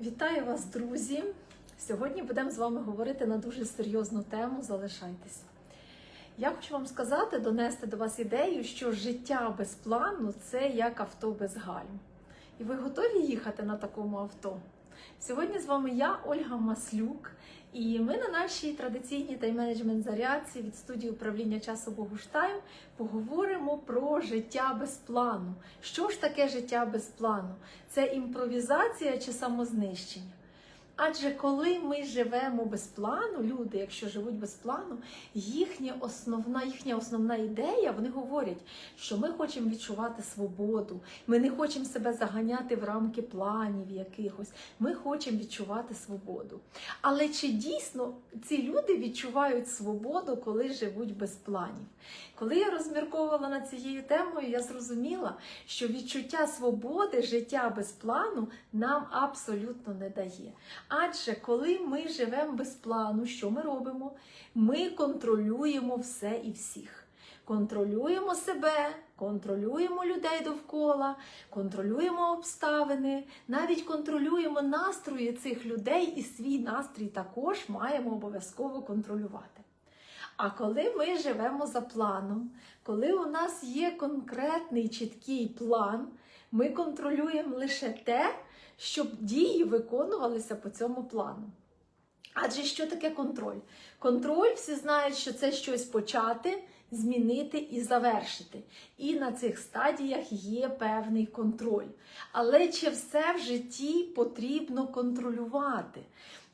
Вітаю вас, друзі! Сьогодні будемо з вами говорити на дуже серйозну тему. Залишайтесь. Я хочу вам сказати, донести до вас ідею, що життя без плану це як авто без гальм. І ви готові їхати на такому авто? Сьогодні з вами я, Ольга Маслюк, і ми на нашій традиційній тайм-менеджмент зарядці від студії управління часу Богуштайм поговоримо про життя без плану. Що ж таке життя без плану? Це імпровізація чи самознищення? Адже коли ми живемо без плану, люди, якщо живуть без плану, їхня основна, їхня основна ідея, вони говорять, що ми хочемо відчувати свободу, ми не хочемо себе заганяти в рамки планів якихось, ми хочемо відчувати свободу. Але чи дійсно ці люди відчувають свободу, коли живуть без планів? Коли я розмірковувала над цією темою, я зрозуміла, що відчуття свободи, життя без плану нам абсолютно не дає. Адже коли ми живемо без плану, що ми робимо? Ми контролюємо все і всіх. Контролюємо себе, контролюємо людей довкола, контролюємо обставини, навіть контролюємо настрої цих людей і свій настрій також маємо обов'язково контролювати. А коли ми живемо за планом, коли у нас є конкретний чіткий план, ми контролюємо лише те, щоб дії виконувалися по цьому плану. Адже що таке контроль? Контроль всі знають, що це щось почати, змінити і завершити. І на цих стадіях є певний контроль. Але чи все в житті потрібно контролювати?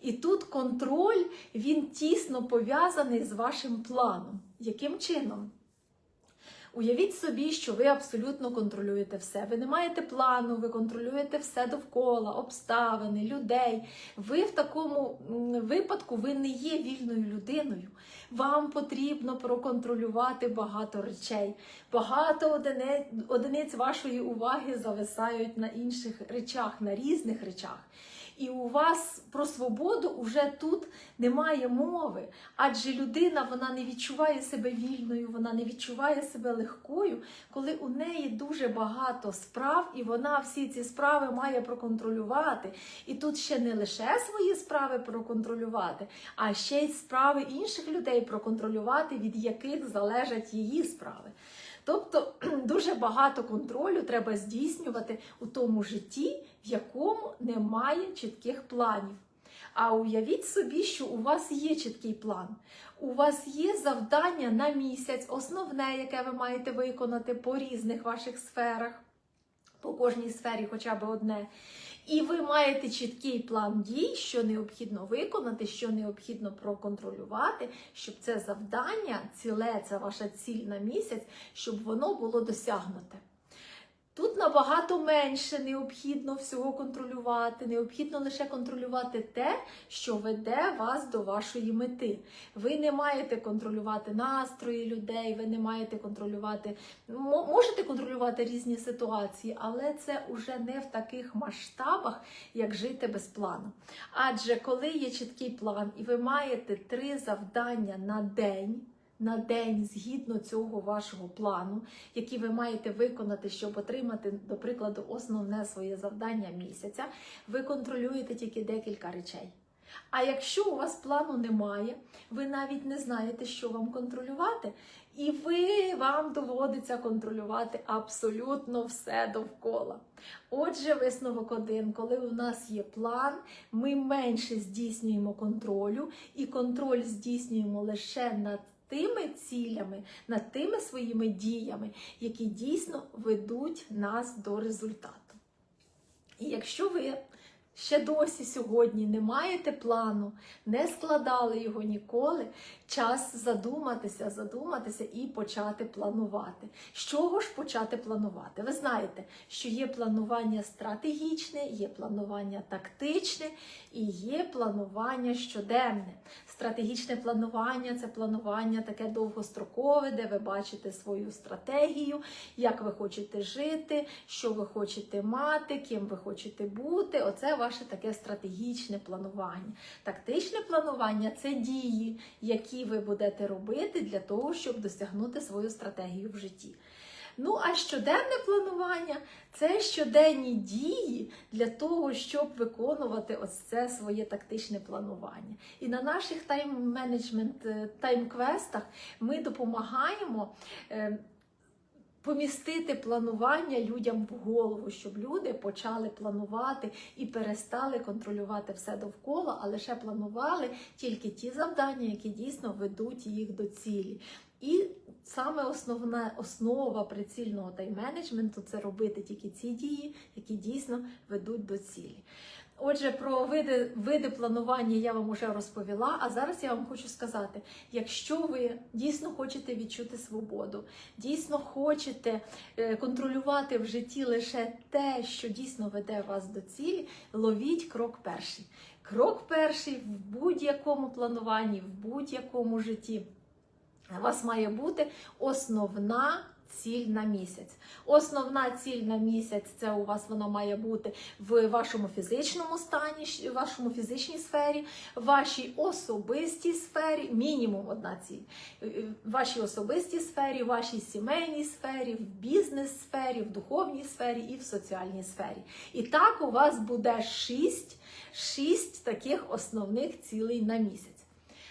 І тут контроль він тісно пов'язаний з вашим планом. Яким чином? Уявіть собі, що ви абсолютно контролюєте все. Ви не маєте плану, ви контролюєте все довкола, обставини, людей. Ви в такому випадку ви не є вільною людиною. Вам потрібно проконтролювати багато речей. Багато одиниць, вашої уваги зависають на інших речах, на різних речах. І у вас про свободу вже тут немає мови, адже людина вона не відчуває себе вільною, вона не відчуває себе легкою, коли у неї дуже багато справ, і вона всі ці справи має проконтролювати. І тут ще не лише свої справи проконтролювати, а ще й справи інших людей проконтролювати, від яких залежать її справи. Тобто дуже багато контролю треба здійснювати у тому житті, в якому немає чітких планів. А уявіть собі, що у вас є чіткий план. У вас є завдання на місяць, основне, яке ви маєте виконати по різних ваших сферах, по кожній сфері хоча б одне. І ви маєте чіткий план дій, що необхідно виконати, що необхідно проконтролювати, щоб це завдання, ціле, це ваша ціль на місяць, щоб воно було досягнуте. Тут набагато менше необхідно всього контролювати. Необхідно лише контролювати те, що веде вас до вашої мети. Ви не маєте контролювати настрої людей, ви не маєте контролювати, можете контролювати різні ситуації, але це вже не в таких масштабах, як жити без плану. Адже коли є чіткий план, і ви маєте три завдання на день на день згідно цього вашого плану, який ви маєте виконати, щоб отримати, до прикладу, основне своє завдання місяця, ви контролюєте тільки декілька речей. А якщо у вас плану немає, ви навіть не знаєте, що вам контролювати, і ви вам доводиться контролювати абсолютно все довкола. Отже, висновок один, коли у нас є план, ми менше здійснюємо контролю, і контроль здійснюємо лише над тими цілями, над тими своїми діями, які дійсно ведуть нас до результату. І якщо ви ще досі сьогодні не маєте плану, не складали його ніколи, час задуматися, задуматися і почати планувати. З чого ж почати планувати? Ви знаєте, що є планування стратегічне, є планування тактичне і є планування щоденне. Стратегічне планування це планування таке довгострокове, де ви бачите свою стратегію, як ви хочете жити, що ви хочете мати, ким ви хочете бути. Оце ваше таке стратегічне планування. Тактичне планування це дії, які ви будете робити для того, щоб досягнути свою стратегію в житті. Ну а щоденне планування це щоденні дії для того, щоб виконувати ось це своє тактичне планування. І на наших тайм-менеджмент тайм-квестах ми допомагаємо. Помістити планування людям в голову, щоб люди почали планувати і перестали контролювати все довкола, а лише планували тільки ті завдання, які дійсно ведуть їх до цілі. І саме основна основа прицільного тайм-менеджменту це робити тільки ці дії, які дійсно ведуть до цілі. Отже, про види, види планування я вам вже розповіла. А зараз я вам хочу сказати: якщо ви дійсно хочете відчути свободу, дійсно хочете е, контролювати в житті лише те, що дійсно веде вас до цілі, ловіть крок перший. Крок перший в будь-якому плануванні, в будь-якому житті. У вас має бути основна ціль на місяць. Основна ціль на місяць це у вас вона має бути в вашому фізичному стані, в вашому фізичній сфері, в вашій особистій сфері, мінімум одна ціль. Е, е, В вашій особистій сфері, в вашій сімейній сфері, в бізнес-сфері, в духовній сфері і в соціальній сфері. І так у вас буде шість, шість таких основних цілей на місяць.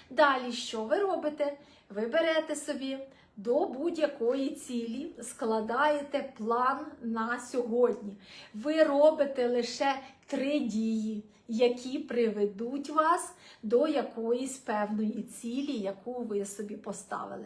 Далі, що ви робите? Ви берете собі до будь-якої цілі, складаєте план на сьогодні. Ви робите лише три дії, які приведуть вас до якоїсь певної цілі, яку ви собі поставили.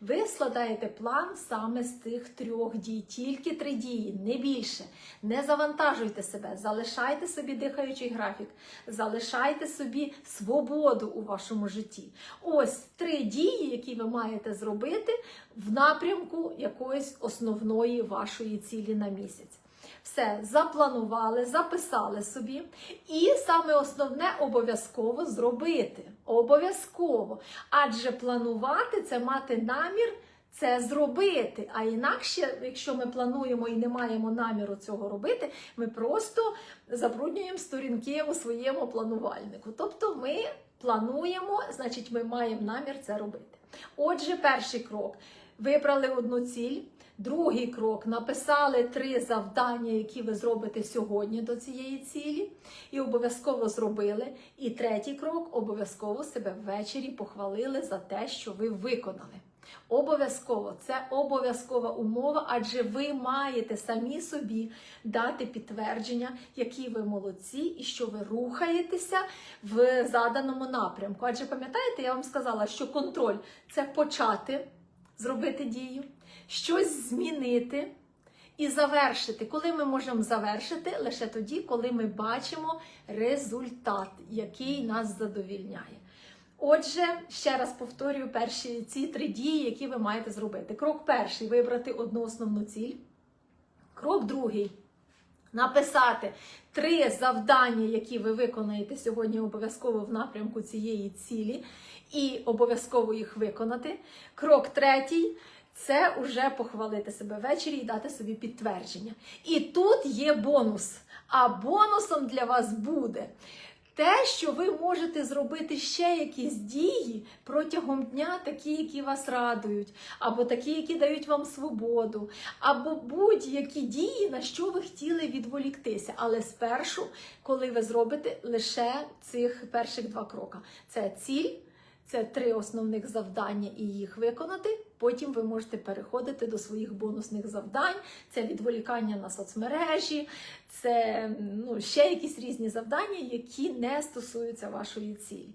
Ви складаєте план саме з тих трьох дій, тільки три дії, не більше. Не завантажуйте себе, залишайте собі дихаючий графік, залишайте собі свободу у вашому житті. Ось три дії, які ви маєте зробити в напрямку якоїсь основної вашої цілі на місяць. Все запланували, записали собі, і саме основне обов'язково зробити. Обов'язково. Адже планувати це мати намір це зробити. А інакше, якщо ми плануємо і не маємо наміру цього робити, ми просто забруднюємо сторінки у своєму планувальнику. Тобто ми плануємо, значить, ми маємо намір це робити. Отже, перший крок. Вибрали одну ціль. Другий крок написали три завдання, які ви зробите сьогодні до цієї цілі, і обов'язково зробили. І третій крок обов'язково себе ввечері похвалили за те, що ви виконали. Обов'язково це обов'язкова умова, адже ви маєте самі собі дати підтвердження, які ви молодці і що ви рухаєтеся в заданому напрямку. Адже пам'ятаєте, я вам сказала, що контроль це почати зробити дію, щось змінити і завершити. Коли ми можемо завершити? Лише тоді, коли ми бачимо результат, який нас задовільняє. Отже, ще раз повторюю перші ці три дії, які ви маєте зробити. Крок перший вибрати одну основну ціль. Крок другий написати три завдання, які ви виконаєте сьогодні обов'язково в напрямку цієї цілі, і обов'язково їх виконати. Крок третій. Це уже похвалити себе ввечері і дати собі підтвердження. І тут є бонус. А бонусом для вас буде те, що ви можете зробити ще якісь дії протягом дня, такі, які вас радують, або такі, які дають вам свободу, або будь-які дії, на що ви хотіли відволіктися. Але спершу, коли ви зробите лише цих перших два кроки, це ціль. Це три основних завдання і їх виконати. Потім ви можете переходити до своїх бонусних завдань. Це відволікання на соцмережі, це ну, ще якісь різні завдання, які не стосуються вашої цілі.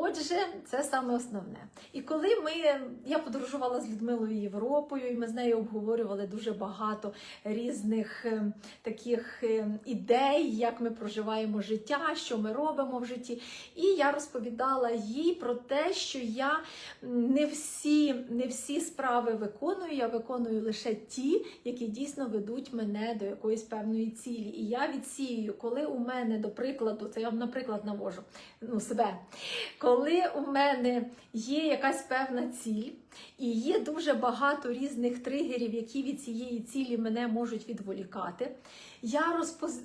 Отже, це саме основне. І коли ми я подорожувала з Людмилою Європою, і ми з нею обговорювали дуже багато різних е, таких е, ідей, як ми проживаємо життя, що ми робимо в житті. І я розповідала їй про те, що я не всі, не всі справи виконую, я виконую лише ті, які дійсно ведуть мене до якоїсь певної цілі. І я відсіюю, коли у мене, до прикладу, це я вам наприклад навожу ну, себе. Коли у мене є якась певна ціль, і є дуже багато різних тригерів, які від цієї цілі мене можуть відволікати. Я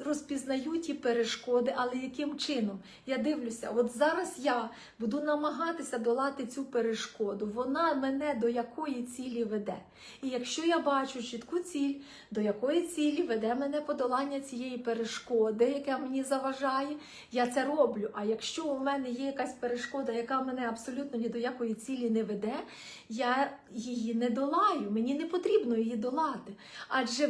розпізнаю ті перешкоди, але яким чином? Я дивлюся, от зараз я буду намагатися долати цю перешкоду. Вона мене до якої цілі веде. І якщо я бачу чітку ціль, до якої цілі веде мене подолання цієї перешкоди, яка мені заважає, я це роблю. А якщо у мене є якась перешкода, яка мене абсолютно ні до якої цілі не веде, я її не долаю. Мені не потрібно її долати. Адже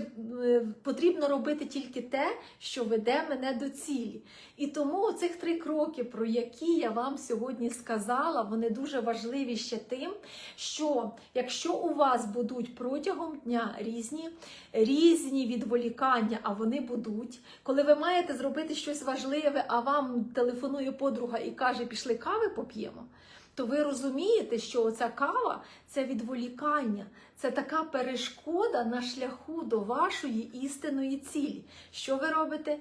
е, потрібно робити тільки те, що веде мене до цілі. І тому цих три кроки, про які я вам сьогодні сказала, вони дуже важливі ще тим, що якщо у вас будуть протягом дня різні, різні відволікання, а вони будуть, коли ви маєте зробити щось важливе, а вам телефонує подруга і каже, пішли кави поп'ємо. То ви розумієте, що оця кава це відволікання, це така перешкода на шляху до вашої істинної цілі. Що ви робите?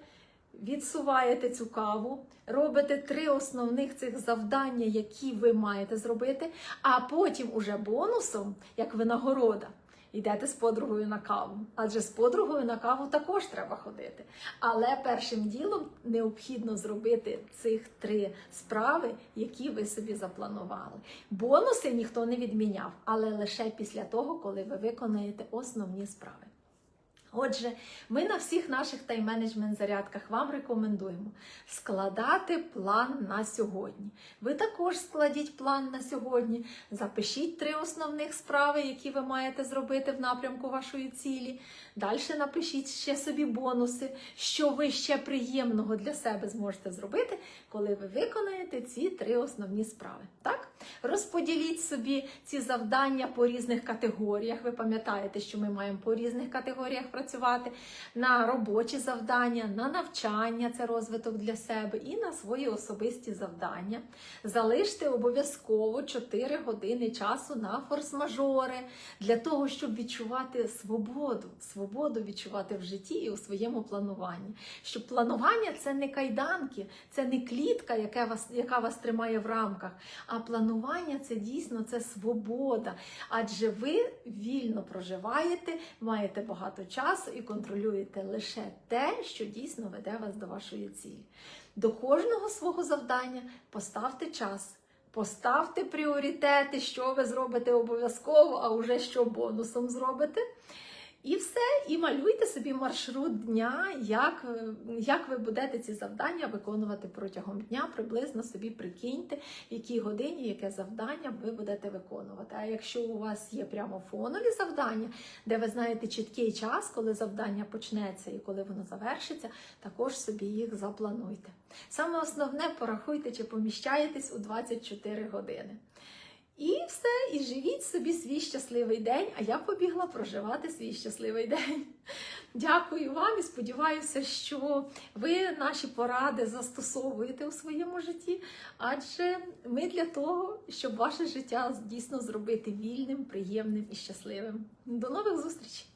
Відсуваєте цю каву, робите три основних цих завдання, які ви маєте зробити, а потім уже бонусом, як винагорода, йдете з подругою на каву. Адже з подругою на каву також треба ходити. Але першим ділом необхідно зробити цих три справи, які ви собі запланували. Бонуси ніхто не відміняв, але лише після того, коли ви виконаєте основні справи. Отже, ми на всіх наших тайм-менеджмент зарядках вам рекомендуємо складати план на сьогодні. Ви також складіть план на сьогодні, запишіть три основних справи, які ви маєте зробити в напрямку вашої цілі. Далі напишіть ще собі бонуси, що ви ще приємного для себе зможете зробити, коли ви виконаєте ці три основні справи. Так? Розподіліть собі ці завдання по різних категоріях. Ви пам'ятаєте, що ми маємо по різних категоріях працювати на робочі завдання, на навчання, це розвиток для себе, і на свої особисті завдання. Залиште обов'язково 4 години часу на форс-мажори для того, щоб відчувати свободу, свободу відчувати в житті і у своєму плануванні. Щоб планування це не кайданки, це не клітка, яка вас, яка вас тримає в рамках, а планування це дійсно це свобода. Адже ви вільно проживаєте, маєте багато часу і контролюєте лише те, що дійсно веде вас до вашої цілі. До кожного свого завдання поставте час. Поставте пріоритети, що ви зробите обов'язково, а вже що бонусом зробите. І все, і малюйте собі маршрут дня, як, як ви будете ці завдання виконувати протягом дня. Приблизно собі прикиньте, в якій годині яке завдання ви будете виконувати. А якщо у вас є прямо фонові завдання, де ви знаєте чіткий час, коли завдання почнеться і коли воно завершиться, також собі їх заплануйте. Саме основне порахуйте, чи поміщаєтесь у 24 години. І все, і живіть собі свій щасливий день, а я побігла проживати свій щасливий день. Дякую вам і сподіваюся, що ви наші поради застосовуєте у своєму житті, адже ми для того, щоб ваше життя дійсно зробити вільним, приємним і щасливим. До нових зустрічей!